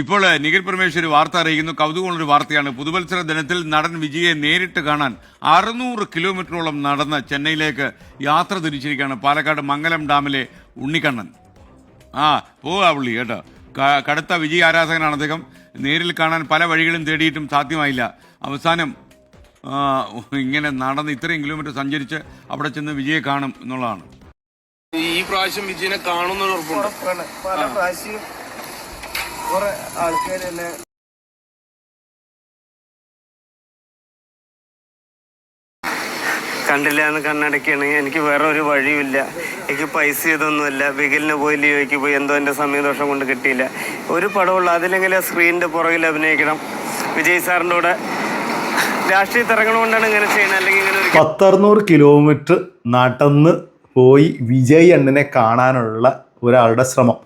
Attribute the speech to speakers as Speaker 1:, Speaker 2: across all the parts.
Speaker 1: ഇപ്പോൾ നിഖിൽ പരമേശ്വർ വാർത്ത അറിയിക്കുന്നു. കൗതുകമുള്ളൊരു വാർത്തയാണ്. പുതുവത്സര ദിനത്തിൽ നടൻ വിജയെ നേരിട്ട് കാണാൻ അറുന്നൂറ് കിലോമീറ്ററോളം നടന്ന് ചെന്നൈയിലേക്ക് യാത്ര തിരിച്ചിരിക്കുകയാണ് പാലക്കാട് മംഗലം ഡാമിലെ ഉണ്ണിക്കണ്ണൻ ആ പോവാ പുള്ളി കേട്ടോ. കടുത്ത വിജയ ആരാധകനാണ് അദ്ദേഹം. നേരിൽ കാണാൻ പല വഴികളും തേടിയിട്ടും സാധ്യമായില്ല. അവസാനം ഇങ്ങനെ നടന്ന് ഇത്രയും കിലോമീറ്റർ സഞ്ചരിച്ച് അവിടെ ചെന്ന് വിജയെ കാണും എന്നുള്ളതാണ്.
Speaker 2: ഈ പ്രാവശ്യം വിജയനെ കാണുന്ന ഉറപ്പുണ്ട്?
Speaker 3: ഉറപ്പാണ് പല പ്രാവശ്യം കുറെ ആൾക്കാർ തന്നെ
Speaker 4: കണ്ടില്ല എന്ന് കണ്ണടക്കുകയാണെങ്കിൽ എനിക്ക് വേറെ ഒരു വഴിയുമില്ല. എനിക്ക് പൈസ ഇതൊന്നുമില്ല ബിഗിലിന് പോയി ലിയോയ്ക്ക് പോയി എന്തോ എന്റെ സമയദോഷം കൊണ്ട് കിട്ടിയില്ല. ഒരു പടമുള്ള അതിലെങ്കിലും സ്ക്രീനിന്റെ പുറകിൽ അഭിനയിക്കണം? വിജയ് സാറിന്റെ കൂടെ രാഷ്ട്രീയത്തിൽ ഇറങ്ങണതുകൊണ്ടാണ് ഇങ്ങനെ ചെയ്യുന്നത്. അല്ലെങ്കിൽ ഇങ്ങനെ ഒരു
Speaker 5: പത്തറുന്നൂറ് കിലോമീറ്റർ നടന്ന് പോയി വിജയ് അണ്ണനെ കാണാനുള്ള ഒരാളുടെ ശ്രമം.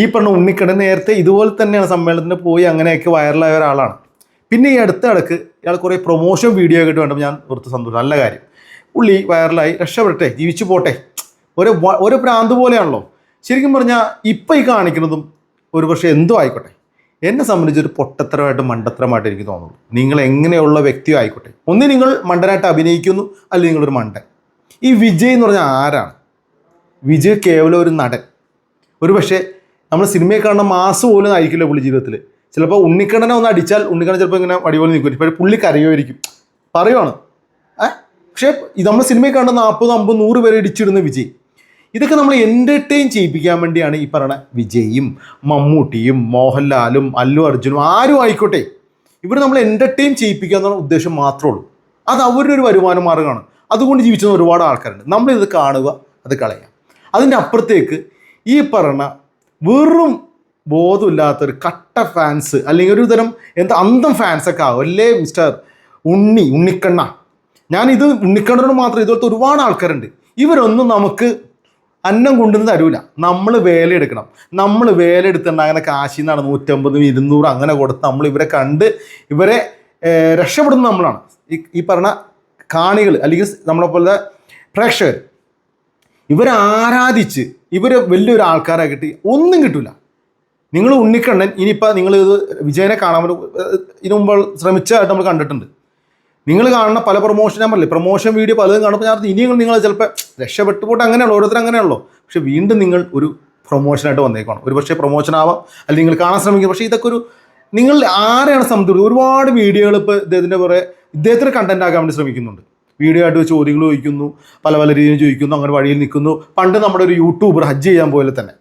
Speaker 5: ഈ പറഞ്ഞ ഉണ്ണിക്കണ്ണൻ നേരത്തെ ഇതുപോലെ തന്നെയാണ് സമ്മേളനത്തിന് പോയി അങ്ങനെയൊക്കെ വൈറലായ ഒരാളാണ്. പിന്നെ ഈ അടുത്ത ഇടയ്ക്ക് ഇയാൾ കുറേ പ്രൊമോഷൻ വീഡിയോ ഒക്കെ വേണ്ടപ്പോൾ ഞാൻ ഓർത്ത് സന്തോഷം. നല്ല കാര്യം. പുള്ളി വൈറലായി രക്ഷപ്പെടട്ടെ ജീവിച്ചു പോട്ടെ. ഒരു ഒരു പ്രാന്ത് പോലെയാണല്ലോ. ശരിക്കും പറഞ്ഞാൽ ഇപ്പം ഈ കാണിക്കുന്നതും ഒരു പക്ഷേ എന്തോ ആയിക്കോട്ടെ. എന്നെ സംബന്ധിച്ച് ഒരു പൊട്ടത്തരമായിട്ട് മണ്ടത്തരമായിട്ട് എനിക്ക് തോന്നുന്നു. നിങ്ങൾ എങ്ങനെയുള്ള വ്യക്തിയോ ആയിക്കോട്ടെ. ഒന്ന് നിങ്ങൾ മണ്ടനായിട്ട് അഭിനയിക്കുന്നു അല്ലെങ്കിൽ നിങ്ങളൊരു മണ്ടൻ. ഈ വിജയ് എന്ന് പറഞ്ഞാൽ ആരാണ്? വിജയ് കേവലം ഒരു നടൻ. ഒരു പക്ഷേ നമ്മൾ സിനിമയെ കാണുന്ന മാസം പോലും ആയിരിക്കില്ല പുള്ളി ജീവിതത്തിൽ ചിലപ്പോൾ ഉണ്ണിക്കണ്ണനെ ഒന്ന് അടിച്ചാൽ ഉണ്ണിക്കണ്ണൻ ചിലപ്പോൾ ഇങ്ങനെ അടിപോലെ നിൽക്കും. ഇപ്പോൾ പുള്ളി കരയുമായിരിക്കും. പറയുവാണ്. പക്ഷേ ഇത് നമ്മൾ സിനിമയിൽ കാണുന്ന നാൽപ്പത് അമ്പത് നൂറ് പേരെ ഇടിച്ചിടുന്ന വിജയ്. ഇതൊക്കെ നമ്മൾ എന്റർടൈൻ ചെയ്യിപ്പിക്കാൻ വേണ്ടിയാണ് ഈ പറയുന്ന വിജയും മമ്മൂട്ടിയും മോഹൻലാലും അല്ലു അർജുനും ആരും ആയിക്കോട്ടെ. ഇവർ നമ്മൾ എന്റർടൈൻ ചെയ്യിപ്പിക്കുക എന്നുള്ള ഉദ്ദേശം മാത്രമേ ഉള്ളൂ. അത് അവരുടെ ഒരു വരുമാന മാർഗമാണ് അതുകൊണ്ട് ജീവിച്ചുന്ന ഒരുപാട് ആൾക്കാരുണ്ട്. നമ്മളിത് കാണുക അത് കളയാം. അതിന്റെ അപ്പുറത്തേക്ക് ഈ പറഞ്ഞ വെറും ബോധമില്ലാത്ത ഒരു കട്ട ഫാൻസ് അല്ലെങ്കിൽ ഒരു തരം എന്താ അന്തം ഫാൻസൊക്കെ ആവും. അല്ലേ മിസ്റ്റർ ഉണ്ണി ഉണ്ണിക്കണ്ണ. ഞാനിത് ഉണ്ണിക്കണ്ണനോട് മാത്രം ഇതുപോലത്തെ ഒരുപാട് ആൾക്കാരുണ്ട്. ഇവരൊന്നും നമുക്ക് അന്നം കൊണ്ടുവന്ന് തരൂല. നമ്മൾ വേലയെടുക്കണം. നമ്മൾ വേലയെടുത്തുണ്ടാകുന്ന കാശിൽ നിന്നാണ് നൂറ്റമ്പതും ഇരുന്നൂറും അങ്ങനെ കൊടുത്ത് നമ്മൾ ഇവരെ കണ്ട് ഇവരെ രക്ഷപ്പെടുന്നത് രക്ഷപ്പെടുന്ന നമ്മളാണ്. ഈ ഈ പറഞ്ഞ കാണികൾ അല്ലെങ്കിൽ നമ്മളെ പോലത്തെ പ്രേക്ഷകർ ഇവരെ ആരാധിച്ച് ഇവരെ വലിയൊരു ആൾക്കാരാക്കിയിട്ട് ഒന്നും കിട്ടില്ല നിങ്ങൾ ഉണ്ണിക്കണ്ണൻ ഇനിയിപ്പോൾ നിങ്ങൾ ഇത് വിജയനെ കാണാൻ ഇതിനു മുമ്പ് ശ്രമിച്ചതായിട്ട് നമ്മൾ കണ്ടിട്ടുണ്ട്. നിങ്ങൾ കാണുന്ന പല പ്രൊമോഷൻ ഞാൻ പറയില്ലേ പ്രൊമോഷൻ വീഡിയോ പലതും കാണുമ്പോൾ ഞാൻ ഇനിയും നിങ്ങൾ ചിലപ്പോൾ രക്ഷപ്പെട്ടു പോട്ട് അങ്ങനെയുള്ളൂ ഓരോരുത്തർ അങ്ങനെയുള്ളൂ പക്ഷെ വീണ്ടും നിങ്ങൾ ഒരു പ്രൊമോഷനായിട്ട് വന്നേക്കണം ഒരു പക്ഷേ പ്രൊമോഷൻ ആവാം അല്ലെങ്കിൽ നിങ്ങൾ കാണാൻ ശ്രമിക്കും. പക്ഷേ ഇതൊക്കെ ഒരു നിങ്ങൾ ആരെയാണ് സംതൃപ്തി? ഒരുപാട് വീഡിയോകൾ ഇപ്പോൾ ഇദ്ദേഹത്തിന്റെ കുറേ ഇദ്ദേഹത്തിന് കണ്ടന്റ് ആക്കാൻ വേണ്ടി ശ്രമിക്കുന്നുണ്ട്. വീഡിയോ ആയിട്ട് ചോദ്യങ്ങൾ ചോദിക്കുന്നു പല പല രീതിയിൽ ചോദിക്കുന്നു അങ്ങനെ വഴിയിൽ നിൽക്കുന്നു. പണ്ട് നമ്മുടെ ഒരു യൂട്യൂബർ ഹജ്ജ് ചെയ്യാൻ പോലെ തന്നെ.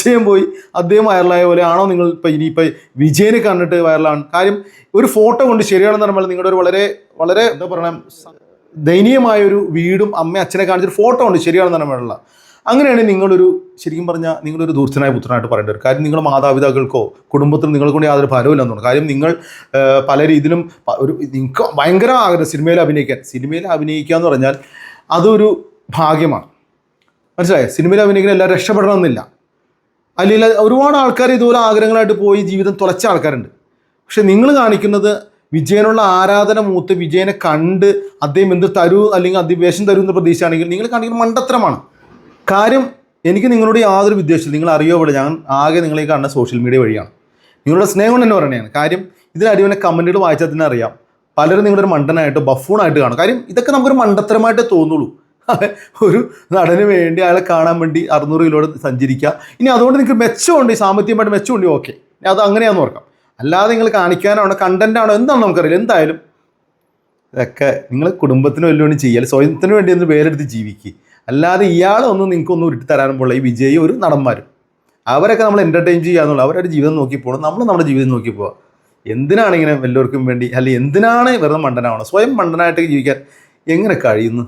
Speaker 5: ചെയ്യാൻ പോയി. അദ്ദേഹം വൈറലായ പോലെ ആണോ നിങ്ങൾ ഇപ്പം ഇനിയിപ്പോൾ വിജയനെ കണ്ടിട്ട് വൈറലാണ് കാര്യം ഒരു ഫോട്ടോ കൊണ്ട് ശരിയാണെന്ന് പറഞ്ഞാൽ നിങ്ങളുടെ ഒരു വളരെ വളരെ എന്താ പറയുക ദയനീയമായ ഒരു വീടും അമ്മ അച്ഛനെ കാണിച്ചൊരു ഫോട്ടോ ഉണ്ട് ശരിയാണെന്ന് പറയുമ്പോൾ അങ്ങനെയാണ് നിങ്ങളൊരു ശരിക്കും പറഞ്ഞാൽ നിങ്ങളൊരു ദൂർത്തനായ പുത്രനായിട്ട് പറയേണ്ട ഒരു കാര്യം നിങ്ങൾ മാതാപിതാക്കൾക്കോ കുടുംബത്തിനും നിങ്ങൾ കൊണ്ട് യാതൊരു ഫലമില്ലെന്ന് തോന്നുന്നു കാര്യം നിങ്ങൾ പല രീതിയിലും ഒരു നിങ്ങൾക്ക് ഭയങ്കര ആഗ്രഹം സിനിമയിൽ അഭിനയിക്കാൻ. സിനിമയിൽ അഭിനയിക്കുക എന്ന് പറഞ്ഞാൽ അതൊരു ഭാഗ്യമാണ്. മനസ്സിലായോ? സിനിമയിൽ അഭിനയിക്കുന്ന എല്ലാം രക്ഷപ്പെടണമെന്നില്ല. അല്ലെങ്കിൽ ഒരുപാട് ആൾക്കാർ ഇതുപോലെ ആഗ്രഹങ്ങളായിട്ട് പോയി ജീവിതം തുളച്ച ആൾക്കാരുണ്ട്. പക്ഷെ നിങ്ങൾ കാണിക്കുന്നത് വിജയനുള്ള ആരാധന മൂത്ത് വിജയനെ കണ്ട് അദ്ദേഹം എന്ത് തരൂ അല്ലെങ്കിൽ അധിവേശം തരൂ എന്ന് പ്രതീക്ഷയാണെങ്കിൽ നിങ്ങൾ കാണിക്കുന്ന മണ്ടത്തരമാണ്. കാര്യം എനിക്ക് നിങ്ങളോട് യാതൊരു വിദ്വേഷം നിങ്ങൾ അറിയോ ഇവിടെ? ഞാൻ ആകെ നിങ്ങളെ കാണുന്ന സോഷ്യൽ മീഡിയ വഴിയാണ്. നിങ്ങളുടെ സ്നേഹം കൊണ്ട് തന്നെ പറയണേ കാര്യം ഇതിൽ അടിവനെ കമന്റുകൾ വായിച്ചാൽ തന്നെ അറിയാം. പലരും നിങ്ങളൊരു മണ്ടനായിട്ട് ബഫൂണായിട്ട് കാണും. കാര്യം ഇതൊക്കെ നമുക്കൊരു മണ്ടത്തരമായിട്ട് തോന്നുള്ളൂ. ഒരു നടന് വേണ്ടി അയാളെ കാണാൻ വേണ്ടി അറുന്നൂറ് കിലോയുടെ സഞ്ചരിക്കുക. ഇനി അതുകൊണ്ട് നിങ്ങൾക്ക് മെച്ചമുണ്ട് സാമ്പത്തികമായിട്ട് മെച്ചമുണ്ട് ഓക്കെ അത് അങ്ങനെയാണെന്ന് ഓർക്കാം. അല്ലാതെ നിങ്ങൾ കാണിക്കാനാണോ കണ്ടന്റാണോ എന്താണോ നമുക്കറിയില്ല. എന്തായാലും ഇതൊക്കെ നിങ്ങൾ കുടുംബത്തിന് വേണ്ടി ചെയ്യുക സ്വയത്തിന് വേണ്ടി ഒന്ന് പേരെടുത്ത് ജീവിക്കുക അല്ലാതെ ഇയാളൊന്നും നിങ്ങൾക്കൊന്നും ഉരുട്ടി തരാനും പോലുള്ള ഈ വിജയ് ഒരു നടന്മാരും. അവരൊക്കെ നമ്മൾ എന്റർടൈൻ ചെയ്യാന്നുള്ള അവരുടെ ജീവിതം നോക്കി പോകണം നമ്മൾ നമ്മുടെ ജീവിതം നോക്കി പോവുക എന്തിനാണ് ഇങ്ങനെ വല്ലവർക്കും വേണ്ടി? അല്ലെങ്കിൽ എന്തിനാണ് വെറുതെ മണ്ടനാവണം? സ്വയം മണ്ടനായിട്ട് ജീവിക്കാൻ എങ്ങനെ കഴിയുന്നു?